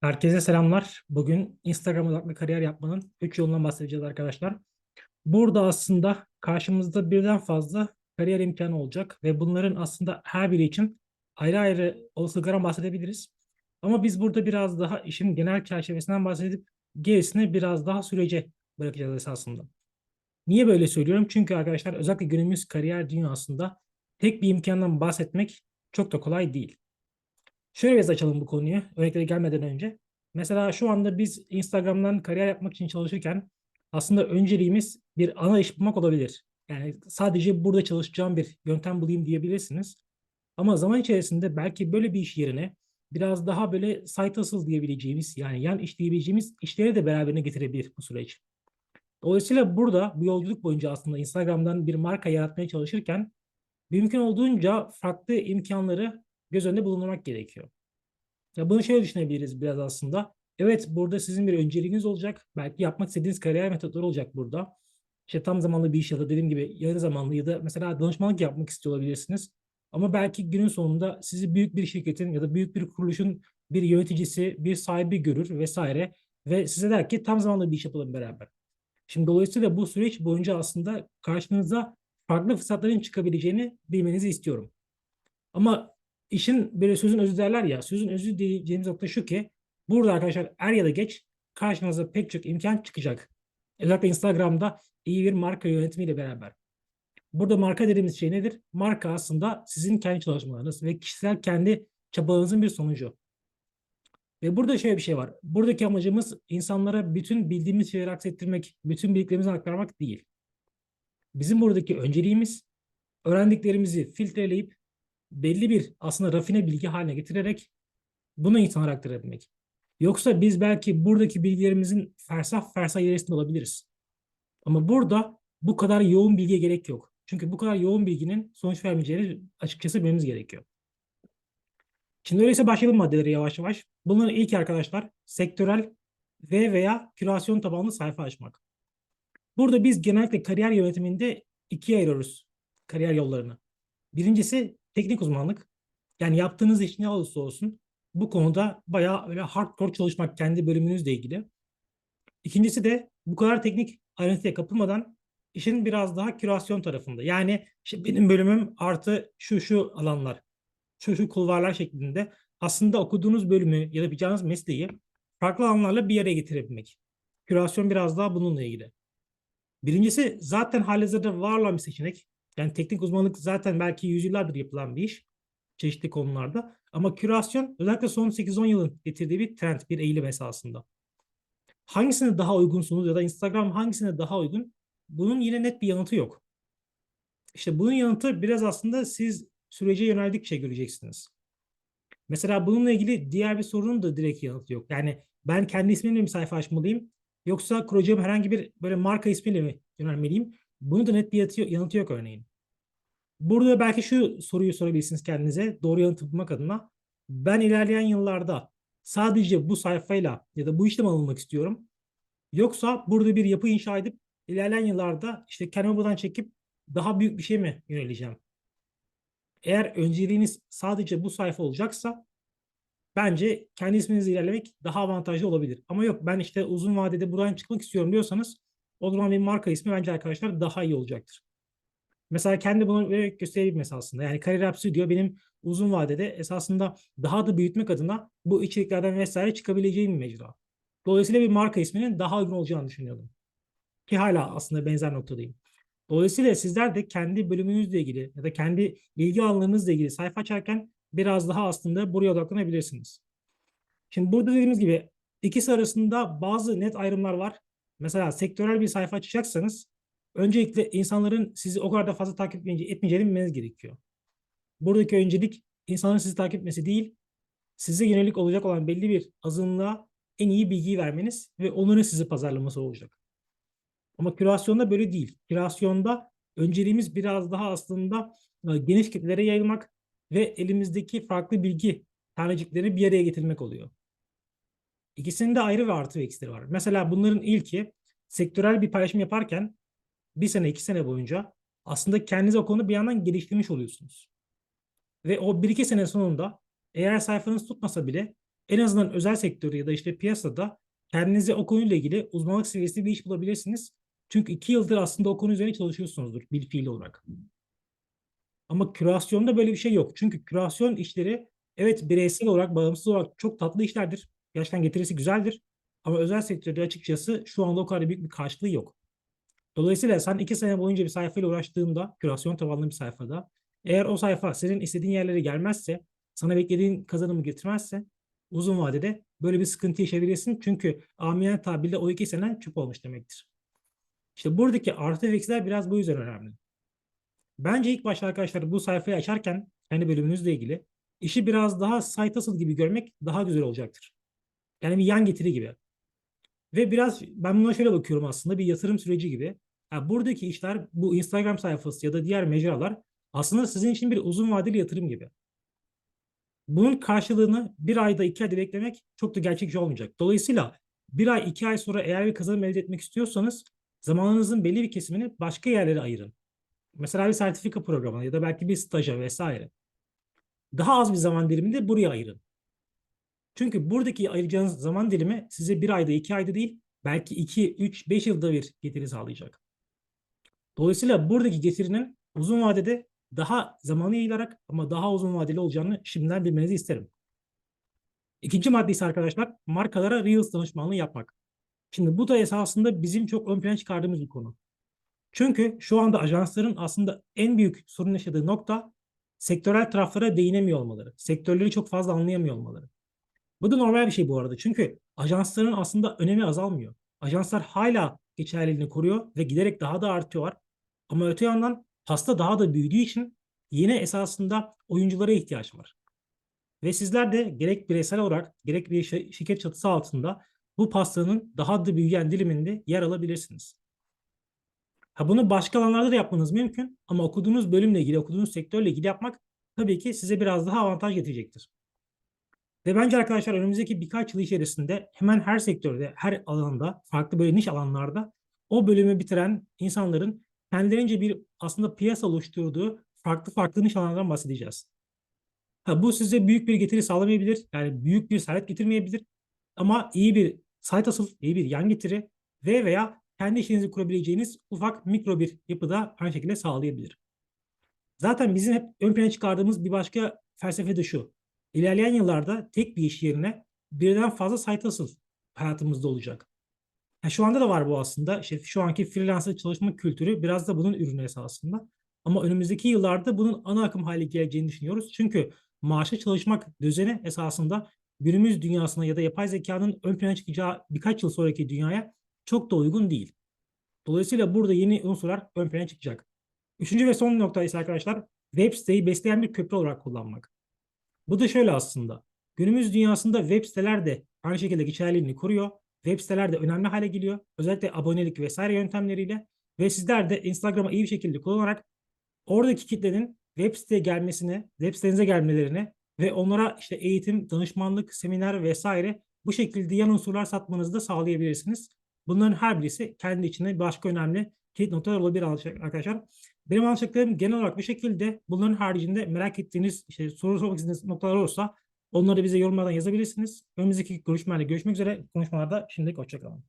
Herkese selamlar. Bugün Instagram odaklı kariyer yapmanın 3 yolundan bahsedeceğiz arkadaşlar. Burada aslında karşımızda birden fazla kariyer imkanı olacak ve bunların aslında her biri için ayrı ayrı olasılıklardan bahsedebiliriz. Ama biz burada biraz daha işin genel çerçevesinden bahsedip gerisini biraz daha sürece bırakacağız esasında. Niye böyle söylüyorum? Çünkü arkadaşlar özellikle günümüz kariyer dünyasında tek bir imkandan bahsetmek çok da kolay değil. Şöyle biraz açalım bu konuyu örneklere gelmeden önce. Mesela şu anda biz Instagram'dan kariyer yapmak için çalışırken aslında önceliğimiz bir ana iş bulmak olabilir. Yani sadece burada çalışacağım bir yöntem bulayım diyebilirsiniz. Ama zaman içerisinde belki böyle bir iş yerine biraz daha böyle side hustle diyebileceğimiz yani yan iş diyebileceğimiz işleri de beraberine getirebilir bu süreç. Dolayısıyla burada bu yolculuk boyunca aslında Instagram'dan bir marka yaratmaya çalışırken mümkün olduğunca farklı imkanları göz önünde bulundurmak gerekiyor. Ya bunu şöyle düşünebiliriz biraz aslında. Evet burada sizin bir önceliğiniz olacak. Belki yapmak istediğiniz kariyer metotları olacak burada. İşte tam zamanlı bir iş ya da dediğim gibi yarı zamanlı ya da mesela danışmanlık yapmak istiyor olabilirsiniz. Ama belki günün sonunda sizi büyük bir şirketin ya da büyük bir kuruluşun bir yöneticisi, bir sahibi görür vesaire ve size der ki tam zamanlı bir iş yapalım beraber. Şimdi dolayısıyla bu süreç boyunca aslında karşınıza farklı fırsatların çıkabileceğini bilmenizi istiyorum. Ama işin böyle sözün özü derler ya, sözün özü diyeceğimiz nokta şu ki burada arkadaşlar er ya da geç karşınıza pek çok imkan çıkacak. Özellikle Instagram'da iyi bir marka yönetimiyle beraber. Burada marka dediğimiz şey nedir? Marka aslında sizin kendi çalışmalarınız ve kişisel kendi çabalarınızın bir sonucu. Ve burada şöyle bir şey var. Buradaki amacımız insanlara bütün bildiğimiz şeyleri aksettirmek, bütün bildiklerimizi aktarmak değil. Bizim buradaki önceliğimiz öğrendiklerimizi filtreleyip belli bir aslında rafine bilgi haline getirerek bunu insanlara aktarabilmek. Yoksa biz belki buradaki bilgilerimizin fersah fersah ilerisinde olabiliriz. Ama burada bu kadar yoğun bilgiye gerek yok. Çünkü bu kadar yoğun bilginin sonuç vermeyeceğini açıkçası bilmemiz gerekiyor. Şimdi öyleyse başlayalım maddelere yavaş yavaş. Bunların ilk arkadaşlar sektörel ve veya kürasyon tabanlı sayfa açmak. Burada biz genellikle kariyer yönetiminde ikiye ayırıyoruz kariyer yollarını. Birincisi teknik uzmanlık. Yani yaptığınız iş ne olursa olsun bu konuda bayağı öyle hardcore çalışmak kendi bölümünüzle ilgili. İkincisi de bu kadar teknik ayrıntıya kapılmadan işin biraz daha kürasyon tarafında. Yani işte benim bölümüm artı şu şu alanlar, şu şu kulvarlar şeklinde aslında okuduğunuz bölümü ya da yapacağınız mesleği farklı alanlarla bir araya getirebilmek. Kürasyon biraz daha bununla ilgili. Birincisi zaten halihazırda var olan bir seçenek. Yani teknik uzmanlık zaten belki yüzyıllardır yapılan bir iş çeşitli konularda. Ama kürasyon özellikle son 8-10 yılın getirdiği bir trend, bir eğilim esasında. Hangisine daha uygunsunuz ya da Instagram hangisine daha uygun? Bunun yine net bir yanıtı yok. İşte bunun yanıtı biraz aslında siz sürece yöneldikçe göreceksiniz. Mesela bununla ilgili diğer bir sorunun da direkt yanıtı yok. Yani ben kendi ismimle mi sayfa açmalıyım? Yoksa kuracağım herhangi bir böyle marka ismiyle mi yönelmeliyim? Bunun da net bir yanıtı yok örneğin. Burada belki şu soruyu sorabilirsiniz kendinize doğru yanıtı bulmak adına. Ben ilerleyen yıllarda sadece bu sayfayla ya da bu işlem alınmak istiyorum. Yoksa burada bir yapı inşa edip ilerleyen yıllarda işte kendimi buradan çekip daha büyük bir şey mi yöneleceğim? Eğer önceliğiniz sadece bu sayfa olacaksa bence kendi isminizle ilerlemek daha avantajlı olabilir. Ama yok ben işte uzun vadede buradan çıkmak istiyorum diyorsanız o zaman bir marka ismi bence arkadaşlar daha iyi olacaktır. Mesela kendi bunu vererek gösterebilmesi aslında. Yani Kariyer Studio benim uzun vadede esasında daha da büyütmek adına bu içeriklerden vesaire çıkabileceğim bir mecra. Dolayısıyla bir marka isminin daha uygun olacağını düşünüyordum. Ki hala aslında benzer noktadayım. Dolayısıyla sizler de kendi bölümünüzle ilgili ya da kendi bilgi alanlarınızla ilgili sayfa açarken biraz daha aslında buraya odaklanabilirsiniz. Şimdi burada dediğimiz gibi ikisi arasında bazı net ayrımlar var. Mesela sektörel bir sayfa açacaksanız öncelikle insanların sizi o kadar da fazla takip etmeyeceğini bilmeniz gerekiyor. Buradaki öncelik insanların sizi takip etmesi değil, size yönelik olacak olan belli bir azınlığa en iyi bilgiyi vermeniz ve onların sizi pazarlaması olacak. Ama kürasyonda böyle değil. Kürasyonda önceliğimiz biraz daha aslında e, geniş kitlere yayılmak ve elimizdeki farklı bilgi taneciklerini bir araya getirmek oluyor. İkisinin de ayrı ve artı ve eksileri var. Mesela bunların ilki sektörel bir paylaşım yaparken bir sene iki sene boyunca aslında kendiniz o konuda bir yandan geliştirmiş oluyorsunuz. Ve o bir iki sene sonunda eğer sayfanız tutmasa bile en azından özel sektörü ya da işte piyasada kendinize o konuyla ilgili uzmanlık seviyesinde bir iş bulabilirsiniz. Çünkü iki yıldır aslında o konu üzerine çalışıyorsunuzdur bir fiil olarak. Ama kürasyonda böyle bir şey yok. Çünkü kürasyon işleri evet bireysel olarak, bağımsız olarak çok tatlı işlerdir. Gerçekten getirisi güzeldir. Ama özel sektörde açıkçası şu anda o kadar büyük bir karşılığı yok. Dolayısıyla sen iki sene boyunca bir sayfayla uğraştığında, kürasyon tabanlı bir sayfada, eğer o sayfa senin istediğin yerlere gelmezse, sana beklediğin kazanımı getirmezse, uzun vadede böyle bir sıkıntı yaşayabilirsin. Çünkü amiyane tabirle o iki senen çöp olmuş demektir. İşte buradaki artı eksiler biraz bu yüzden önemli. Bence ilk başta arkadaşlar bu sayfayı açarken kendi bölümünüzle ilgili işi biraz daha site hustle gibi görmek daha güzel olacaktır. Yani bir yan getiri gibi. Ve biraz ben buna şöyle bakıyorum aslında bir yatırım süreci gibi. Yani buradaki işler bu Instagram sayfası ya da diğer mecralar aslında sizin için bir uzun vadeli yatırım gibi. Bunun karşılığını bir ayda iki ayda beklemek çok da gerçekçi olmayacak. Dolayısıyla bir ay iki ay sonra eğer bir kazanım elde etmek istiyorsanız zamanınızın belli bir kesimini başka yerlere ayırın. Mesela bir sertifika programına ya da belki bir staja vesaire. Daha az bir zaman dilimini de buraya ayırın. Çünkü buradaki ayıracağınız zaman dilimi size bir ayda, iki ayda değil, belki iki, üç, beş yılda bir getiri sağlayacak. Dolayısıyla buradaki getirinin uzun vadede daha zamanı yayılarak ama daha uzun vadeli olacağını şimdiden bilmenizi isterim. İkinci madde ise arkadaşlar markalara Reels danışmanlığı yapmak. Şimdi bu da esasında bizim çok ön plana çıkardığımız bir konu. Çünkü şu anda ajansların aslında en büyük sorun yaşadığı nokta sektörel taraflara değinemiyor olmaları. Sektörleri çok fazla anlayamıyor olmaları. Bu da normal bir şey bu arada. Çünkü ajansların aslında önemi azalmıyor. Ajanslar hala geçerliliğini koruyor ve giderek daha da artıyorlar. Ama öte yandan pasta daha da büyüdüğü için yine esasında oyunculara ihtiyaç var. Ve sizler de gerek bireysel olarak gerek bir şirket çatısı altında bu pastanın daha da büyüyen diliminde yer alabilirsiniz. Ha bunu başka alanlarda da yapmanız mümkün ama okuduğunuz bölümle ilgili, okuduğunuz sektörle ilgili yapmak tabii ki size biraz daha avantaj getirecektir. Ve bence arkadaşlar önümüzdeki birkaç yıl içerisinde hemen her sektörde, her alanda, farklı böyle niş alanlarda o bölümü bitiren insanların kendilerince bir aslında piyasa oluşturduğu farklı farklı niş alanlardan bahsedeceğiz. Ha, bu size büyük bir getiri sağlamayabilir. Yani büyük bir servet getirmeyebilir. Ama iyi bir site asıl, iyi bir yan getiri ve veya kendi işinizi kurabileceğiniz ufak mikro bir yapıda aynı şekilde sağlayabilir. Zaten bizim hep ön plana çıkardığımız bir başka felsefe de şu. İlerleyen yıllarda tek bir iş yerine birden fazla site hustle hayatımızda olacak. Yani şu anda da var bu aslında. İşte şu anki freelancer çalışma kültürü biraz da bunun ürünü esasında. Ama önümüzdeki yıllarda bunun ana akım hale geleceğini düşünüyoruz. Çünkü maaşlı çalışmak düzeni esasında günümüz dünyasına ya da yapay zekanın ön plana çıkacağı birkaç yıl sonraki dünyaya çok da uygun değil. Dolayısıyla burada yeni unsurlar ön plana çıkacak. Üçüncü ve son nokta ise arkadaşlar web siteyi besleyen bir köprü olarak kullanmak. Bu da şöyle aslında. Günümüz dünyasında web siteler de aynı şekilde geçerliliğini koruyor. Web siteler de önemli hale geliyor. Özellikle abonelik vesaire yöntemleriyle. Ve sizler de Instagram'ı iyi bir şekilde kullanarak oradaki kitlenin web siteye gelmesini, web sitenize gelmelerini ve onlara işte eğitim, danışmanlık, seminer vesaire bu şekilde yan unsurlar satmanızı da sağlayabilirsiniz. Bunların her birisi kendi içinde başka önemli kilit noktalar olabilir arkadaşlar. Benim anlatacaklarım genel olarak bu şekilde. Bunların haricinde merak ettiğiniz, işte soru sormak istediğiniz noktalar olursa onları bize yorumlardan yazabilirsiniz. Önümüzdeki görüşmelerde görüşmek üzere. Konuşmalarda şimdilik hoşçakalın.